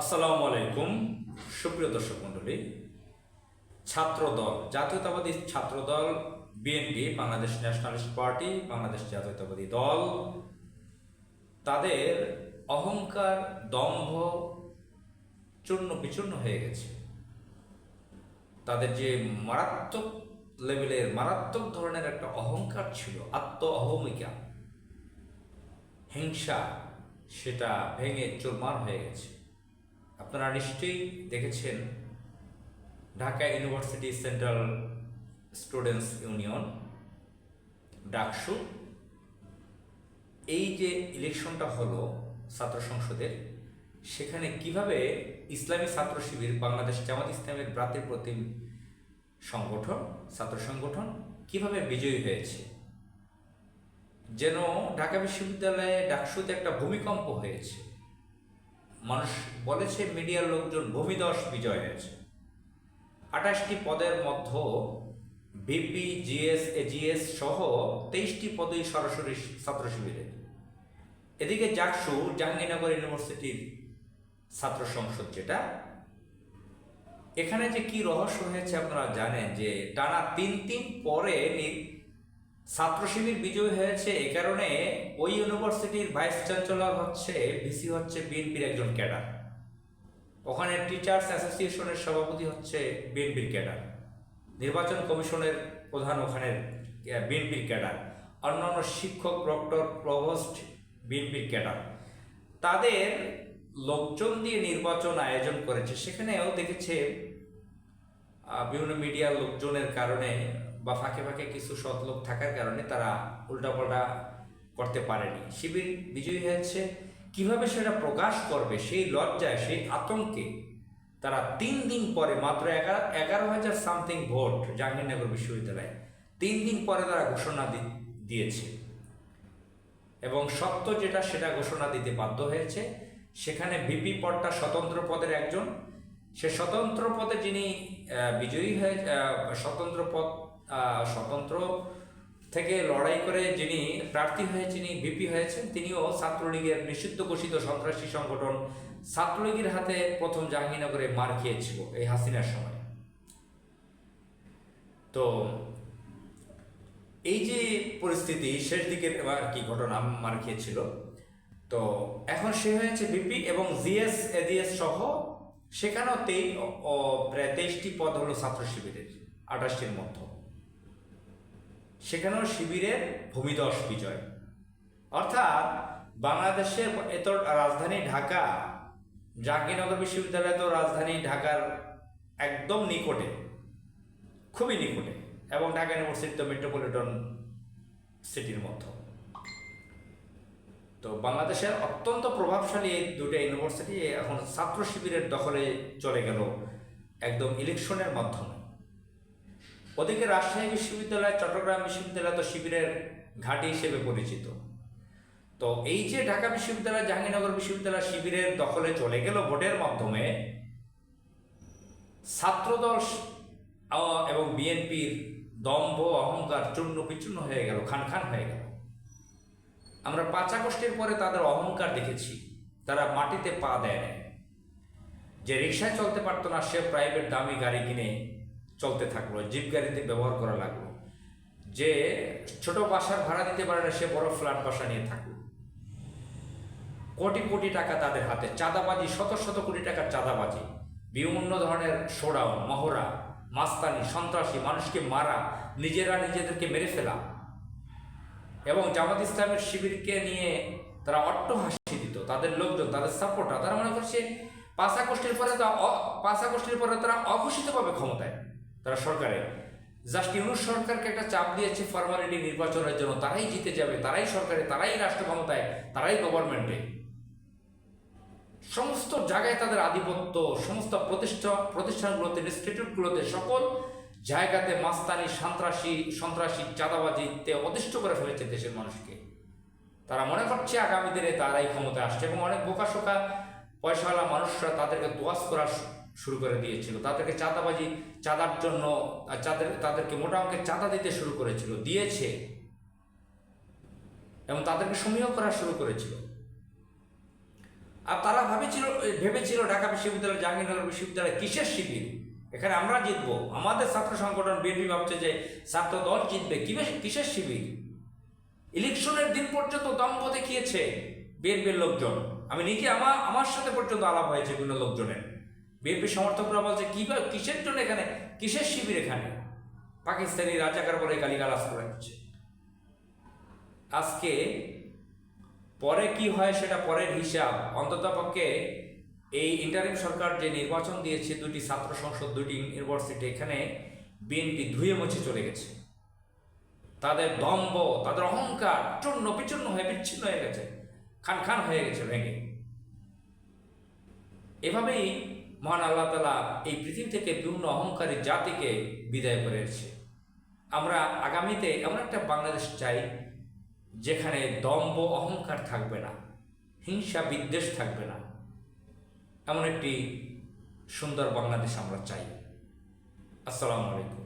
আসসালামু আলাইকুম, সুপ্রিয় দর্শক মণ্ডলী। ছাত্রদল, জাতীয়তাবাদী Chhatradal BNP Bangladesh nationalist party, Bangladesh জাতীয়তাবাদী দল। তাদের অহংকার, দম্ভ, চূর্ণ বিচূর্ণ হয়ে গেছে। তাদের যে মারাত্মক লেভেলের, মারাত্মক ধরনের একটা অহংকার ছিল, আত্ম অহমিকা, হিংসা, সেটা ভেঙে চুরমার হয়ে গেছে। আপনারা নিশ্চয়ই দেখেছেন Dhaka university central students union, DUCSU. এই যে ইলেকশনটা হলো ছাত্র সংসদের, সেখানে কীভাবে ইসলামী ছাত্র শিবির, বাংলাদেশ জামাত ইসলামের ব্রাতের প্রতিম সংগঠন, ছাত্র সংগঠন, কীভাবে বিজয়ী হয়েছে? যেন ঢাকা বিশ্ববিদ্যালয়ে ডাকসুতে একটা ভূমিকম্প হয়েছে। মানুষ বলেছে মিডিয়ার লোকজন ভূমিদশ বিজয় হয়েছে। আঠাশটি পদের মধ্য বিপি, জিএস, এজিএস সহ তেইশটি পদই সরাসরি ছাত্র শিবিরের এদিকে জাকসু জাহাঙ্গীরনগর ইউনিভার্সিটির ছাত্র সংসদ যেটা। এখানে যে কি রহস্য হয়েছে আপনারা জানেন যে টানা তিন তিন পরে ছাত্র শিবির বিজয়ী হয়েছে এ কারণে ওই ইউনিভার্সিটির ভাইস চ্যান্সেলর হচ্ছে, ভিসি হচ্ছে বিএনপির একজন ক্যাডার। ওখানে টিচার্স অ্যাসোসিয়েশনের সভাপতি হচ্ছে বিএনপির ক্যাডার। নির্বাচন কমিশনের প্রধান ওখানে বিএনপির ক্যাডার। অন্যান্য শিক্ষক প্রক্টর প্রভোস্ট বিএনপির ক্যাডার। তাদের লোকজন দিয়ে নির্বাচন আয়োজন করেছে। সেখানেও দেখেছে বিভিন্ন মিডিয়ার লোকজনের কারণে বা ফাঁকে ফাঁকে কিছু সৎ লোক থাকার কারণে তারা উল্টাপাল্টা করতে পারেনি। শিবির বিজয়ী হয়েছে। কীভাবে সেটা প্রকাশ করবে সেই লজ্জায়, সেই আতঙ্কে তারা তিন দিন পরে মাত্র এগারো এগারো হাজার সামথিং ভোট জাহাঙ্গীরনগর বিশ্ববিদ্যালয়ে। তিন দিন পরে তারা ঘোষণা দিয়েছে। এবং সত্য যেটা, সেটা ঘোষণা দিতে বাধ্য হয়েছে। সেখানে ভিপি পদটা স্বতন্ত্র পদের একজন। সে স্বতন্ত্র পদে যিনি বিজয়ী হয়ে স্বতন্ত্র পদ স্বতন্ত্র থেকে লড়াই করে যিনি প্রার্থী হয়ে যিনি বিপি হয়েছেন, তিনিও ছাত্রলীগের নিষিদ্ধ ঘোষিত সন্ত্রাসী সংগঠন ছাত্রলীগের হাতে প্রথম জাহাঙ্গীরনগরে মার খেয়েছিল এই হাসিনার সময়। তো এই যে পরিস্থিতি, শেষ দিকের আর কি ঘটনা, মার খেয়েছিল। তো এখন সে হয়েছে বিপি এবং জিএস এডিএস সহ সেখানেও তেই প্রায় তেইশটি পদ হলো ছাত্র শিবিরের আঠাশটির মধ্যে। সেখানেও শিবিরের ভূমিদশ বিজয়। অর্থাৎ বাংলাদেশের এত রাজধানী ঢাকা, জাহাঙ্গীরনগর বিশ্ববিদ্যালয় তো রাজধানী ঢাকার একদম নিকটে, খুবই নিকটে, এবং ঢাকা ইউনিভার্সিটি তো মেট্রোপলিটন সিটির মধ্যে। তো বাংলাদেশের অত্যন্ত প্রভাবশালী এই দুটো ইউনিভার্সিটি এখন ছাত্র শিবিরের দখলে চলে গেল একদম ইলেকশনের মাধ্যমে। ওদিকে রাজশাহী বিশ্ববিদ্যালয়, চট্টগ্রাম বিশ্ববিদ্যালয় তো শিবিরের ঘাঁটি হিসেবে পরিচিত। তো এই যে ঢাকা বিশ্ববিদ্যালয়, জাহাঙ্গীরনগর বিশ্ববিদ্যালয় শিবিরের দখলে চলে গেল ভোটের মাধ্যমে, ছাত্রদল এবং বিএনপির দম্ভ, অহংকার চূর্ণ বিচূর্ণ হয়ে গেল, খান খান হয়ে গেল। আমরা পাঁচ আগস্টের পরে তাদের অহংকার দেখেছি, তারা মাটিতে পা দেয় যে রিক্সায় চলতে পারতো না, সে প্রাইভেট দামি গাড়ি কিনে চলতে থাকল, জিপ গাড়িতে ব্যবহার করা লাগল। যে ছোট বাসার ভাড়া দিতে পারে না, সে বড় ফ্ল্যাট বাসা নিয়ে থাকল কোটি কোটি টাকা তাদের হাতে, চাঁদাবাজি, শত শত কোটি টাকার চাঁদাবাজি। বিভিন্ন ধরনের সোড়াও মহড়া, মাস্তানি, সন্ত্রাসী, মানুষকে মারা, নিজেরা নিজেদেরকে মেরে ফেলা। এবং জামাত ইসলামের শিবিরকে নিয়ে তারা অট্ট হাসি দিত। তাদের লোকজন, তাদের সাপোর্টার, তারা মনে করছে পাঁচ আগস্টের পরে পাঁচ আগস্টের পরে তারা অঘোষিত পাবে ক্ষমতায়। তারা সরকারে জাস্ট ইউনুস সরকারকে একটা চাপ দিয়েছে ফর্মালিটি নির্বাচনের জন্য। তারাই জিতে যাবে, তারাই সরকারে, তারাই রাষ্ট্র ক্ষমতায়, তারাই গভর্নমেন্টে সমস্ত জায়গায় তাদের আধিপত্য, সমস্ত প্রতিষ্ঠা, প্রতিষ্ঠানগুলোতে ইনস্টিটিউটগুলোতে সকল জায়গাতে মাস্তানি, সন্ত্রাসী সন্ত্রাসী চাঁদাবাজিতে অতিষ্ঠ করে ফেলেছে দেশের মানুষকে। তারা মনে করছে আগামী দিনে তারাই ক্ষমতায় আসছে এবং অনেক বোকাশোকা পয়সাওয়ালা মানুষরা তাদেরকে দোয়াজ করা শু- শুরু করে দিয়েছিল। তাদেরকে চাঁদাবাজি, চাঁদার জন্য চাঁদের, তাদেরকে মোটা অঙ্কের চাঁদা দিতে শুরু করেছিল, দিয়েছে। এবং তাদেরকে সমীহ করা শুরু করেছিল। আর তারা ভেবেছিল ভেবেছিল ঢাকা বিশ্ববিদ্যালয়, জাহাঙ্গীরনগর বিশ্ববিদ্যালয় কিসের শিবির? এখানে আমরা জিতবো। আমাদের ছাত্র সংগঠন বিএনপি ভাবছে যে ছাত্র দল জিতবে। কিসের শিবির? ইলেকশনের দিন পর্যন্ত দম্ভ দেখিয়েছে বিএনপির লোকজন। আমি নিজে আমার আমার সাথে পর্যন্ত আলাপ হয়েছে বিভিন্ন লোকজনের। বিএনপি সমর্থকরা বলছে কীভাবে কিসের জন্য এখানে, কিসের শিবির এখানে? পাকিস্তানি রাজাকার বলে গালিগালাজ করা হচ্ছে আজকে পরে কি হয় সেটা পরের হিসাব। অন্ততপক্ষে এই ইন্টারিম সরকার যে নির্বাচন দিয়েছে, দুটি ছাত্র সংসদ, দুটি ইউনিভার্সিটি এখানে বিএনপি ধুয়ে মুছে চলে গেছে। তাদের দম্ভ, তাদের অহংকার চূর্ণ বিচূর্ণ হয়ে, বিচ্ছিন্ন হয়ে গেছে। খান খান হয়ে গেছে ভেঙে। এভাবেই মহান আল্লাহ তালা এই পৃথিবী থেকে বিভিন্ন অহংকারী জাতিকে বিদায় করে এসেছে। আমরা আগামীতে এমন একটা বাংলাদেশ চাই, যেখানে দম্ব অহংকার থাকবে না, হিংসা বিদ্বেষ থাকবে না। এমন একটি সুন্দর বাংলাদেশ আমরা চাই। আসসালামু আলাইকুম।